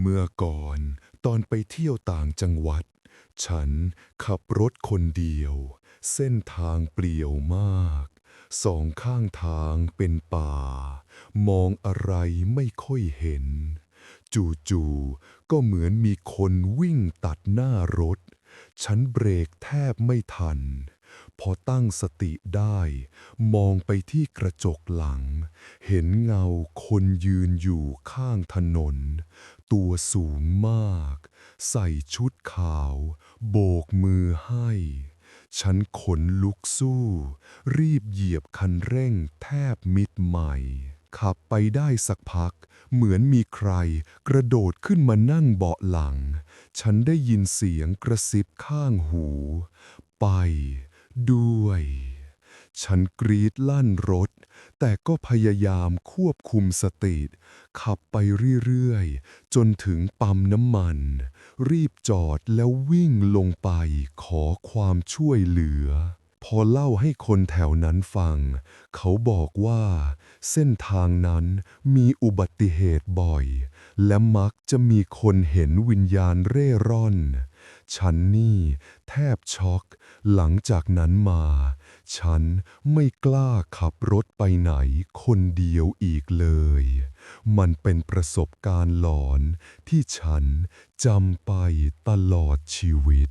เมื่อก่อนตอนไปเที่ยวต่างจังหวัด ฉันขับรถคนเดียว เส้นทางเปลี่ยวมาก สองข้างทางเป็นป่า มองอะไรไม่ค่อยเห็น จู่ๆก็เหมือนมีคนวิ่งตัดหน้ารถ ฉันเบรกแทบไม่ทัน พอตั้งสติได้ มองไปที่กระจกหลัง เห็นเงาคนยืนอยู่ข้างถนน ตัวสูงมาก ใส่ชุดขาว โบกมือให้ ฉันขนลุกสู้ รีบเหยียบคันเร่งแทบมิดใหม่ ขับไปได้สักพัก เหมือนมีใครกระโดดขึ้นมานั่งเบาะหลัง ฉันได้ยินเสียงกระซิบข้างหู ไป ด้วย ฉันกรีดลั่นรถ แต่ก็พยายามควบคุมสติขับไปเรื่อยๆ จนถึงปั๊มน้ำมัน รีบจอดแล้ววิ่งลงไปขอความช่วยเหลือ พอเล่าให้คนแถวนั้นฟัง เขาบอกว่า เส้นทางนั้นมีอุบัติเหตุบ่อย และมักจะมีคนเห็นวิญญาณเร่ร่อน ฉันนี่แทบช็อก หลังจากนั้นมา ฉันไม่กล้าขับรถไปไหนคนเดียวอีกเลย มันเป็นประสบการณ์หลอนที่ฉันจำไปตลอดชีวิต